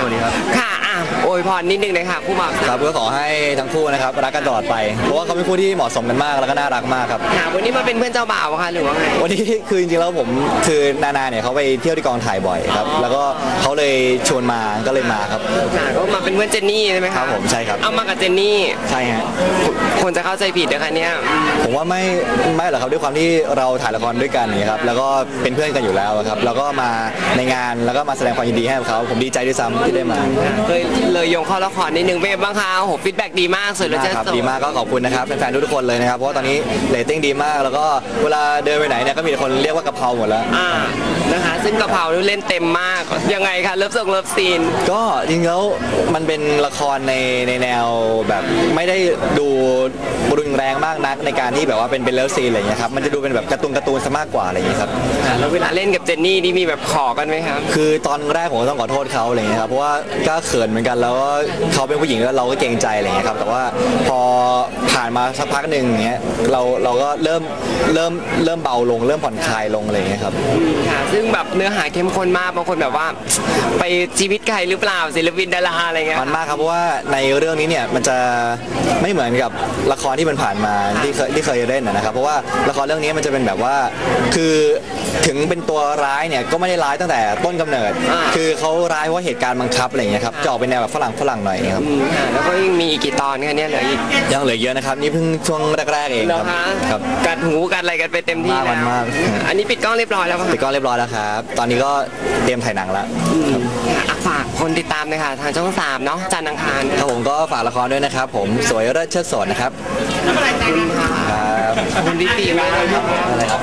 สวัสดีครับ ค่ะอะ โอยพรนิดนึงเลยค่ะผู้บ่าวครับก็ขอให้ทั้งคู่นะครับรักกันตลอดไป เพราะว่าเขาเป็นคู่ที่เหมาะสมกันมากแล้วก็น่ารักมากครับ ค่ะวันนี้มาเป็นเพื่อนเจ้าบ่าวค่ะหรือว่าไง วันนี้คือจริงๆแล้วผมคือนานาเนี่ยเขาไปเที่ยวที่กองถ่ายบ่อยครับอ๋อแล้วก็เขาเลยชวนมาก็เลยมาครับ ค่ะก็มาเป็นเพื่อนเจนนี่ใช่ไหมคะครับผมใช่ครับ เอามากับเจนนี่ ใช่ฮะคนจะเข้าใจผิดนะคะเนี่ยอืมผมว่าไม่ไม่หรอกครับด้วยความที่เราถ่ายละครด้วยกันอย่างนี้ยครับแล้วก็เป็นเพื่อนกันอยู่แล้วครับแล้วก็มาในงานแล้วก็มาแสดงความยินดีให้กับเขาผมดีใจด้วยซ้ำที่ได้มาเลยเลยโยงเข้าละครนิดนึงเป็นไงบ้างคะโอ้โหฟีดแบ็กดีมากสวยแล้วมากเจ๊ครับสวยดีมากก็ขอบคุณนะครับแฟนๆทุกๆคนเลยนะครับเพราะว่าตอนนี้เรตติ้งดีมากแล้วก็เวลาเดินไปไหนเนี่ยก็มีแต่คนเรียกว่ากะเพราหมดแล้ว อ่านะคะซึ่งกะเพรานี่เล่นเต็มมากยังไงคะเลิฟซงเลิฟซีน ก็จริงๆแล้วมันเป็นละครในในแนวแบบไม่ได้ดูรุนแรงมากนักในการที่แบบว่าเป็นเป็นเลิฟซีนอะไรอย่างเงี้ยครับมันจะดูเป็นแบบการ์ตูนการ์ตูนซะมากกว่าอะไรอย่างเงี้ยครับแล้วเวลาเล่นกับเจนนี่นี่มีแบบขอกันไหมครับ คือตอนแรกผมก็ต้องขอโทษเขาอะไรอย่างเงี้ยครับเพราะว่าก็เขินเหมือนกันแล้วก็เขาเป็นผู้หญิงแล้วเราก็เกรงใจอะไรอย่างเงี้ยครับแต่ว่าพอผ่านมาสักพักหนึ่งอย่างเงี้ยเราเราก็เริ่มเริ่มเริ่มเบาลง เริ่มผ่อนคลายลงอะไรอย่างเงี้ยครับค่ะซึ่งแบบเนื้อหาเข้มข้นมากบางคนแบบว่า ไปชีวิตใครหรือเปล่าศิลปินดาราอะไรเงี้ยมันมากครับเพราะว่าในเรื่องนี้เนี่ยมันจะไม่เหมือนกับละครที่มันผ่านมาที่เคยที่เคยเล่นนะนะครับ เพราะว่าละครเรื่องนี้มันจะเป็นแบบว่าคือถึงเป็นตัวร้ายเนี่ยก็ไม่ได้ร้ายตั้งแต่ต้นกำเนิด คือเขาร้ายเพราะเหตุการณ์บังคับอะไรอย่างเงี้ยครับจะออกเป็นแนวแบบฝรั่งฝรั่งหน่อยครับอืมค่ะแล้วก็ยังมีอีกกี่ตอนคะเนี่ยเหลืออีกยังเหลือเยอะนะครับ นี่เพิ่งช่วงแรกๆเองเหรอครับคะครับ กัดหูกัดอะไรกันไปเต็มที่มากแล้วมาก อันนี้ปิดกล้องเรียบร้อยแล้วป่ะติดกล้องเรียบร้อยแล้วครับ ตอนนี้ก็เตรียมถ่ายหนังแล้วค่ะอะฝากคนติดตามเลยค่ะ ทางช่องสามเนาะจันทร์อังคารครับผมก็ฝากละครด้วยนะครับ ผมสวยเลิศเชิดสนนะครับ ขอบคุณค่ะครับขอบคุณพี่ปีมากเลยค่ะอะไรครับ